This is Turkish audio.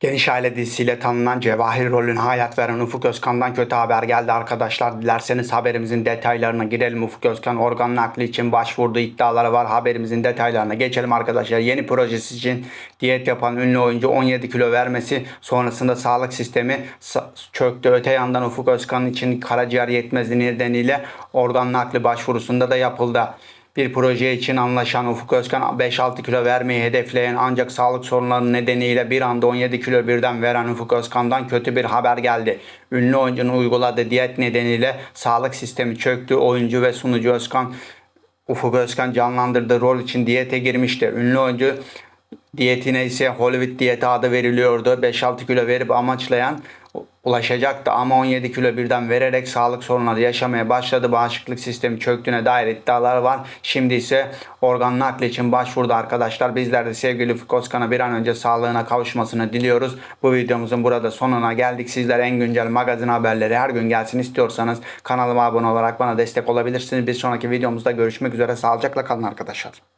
Geniş Aile dizisiyle tanınan Cevahir rolüne hayat veren Ufuk Özkan'dan kötü haber geldi arkadaşlar. Dilerseniz haberimizin detaylarına girelim. Ufuk Özkan organ nakli için başvurduğu iddiaları var. Haberimizin detaylarına geçelim arkadaşlar. Yeni projesi için diyet yapan ünlü oyuncu 17 kilo vermesi sonrasında sağlık sistemi çöktü. Öte yandan Ufuk Özkan için karaciğer yetmezliği nedeniyle organ nakli başvurusunda da yapıldı. Bir proje için anlaşan Ufuk Özkan 5-6 kilo vermeyi hedefleyen ancak sağlık sorunları nedeniyle bir anda 17 kilo birden veren Ufuk Özkan'dan kötü bir haber geldi. Ünlü oyuncunun uyguladığı diyet nedeniyle sağlık sistemi çöktü. Oyuncu ve sunucu Özkan Ufuk Özkan canlandırdığı rol için diyete girmişti. Ünlü oyuncu diyetine ise Hollywood diyeti adı veriliyordu. 5-6 kilo verip amaçlayan ulaşacaktı ama 17 kilo birden vererek sağlık sorunları yaşamaya başladı. Bağışıklık sistemi çöktüğüne dair iddialar var. Şimdi ise organ nakli için başvurdu arkadaşlar. Bizler de sevgili Ufuk Özkan'a bir an önce sağlığına kavuşmasını diliyoruz. Bu videomuzun burada sonuna geldik. Sizler en güncel magazin haberleri her gün gelsin istiyorsanız kanalıma abone olarak bana destek olabilirsiniz. Bir sonraki videomuzda görüşmek üzere. Sağlıcakla kalın arkadaşlar.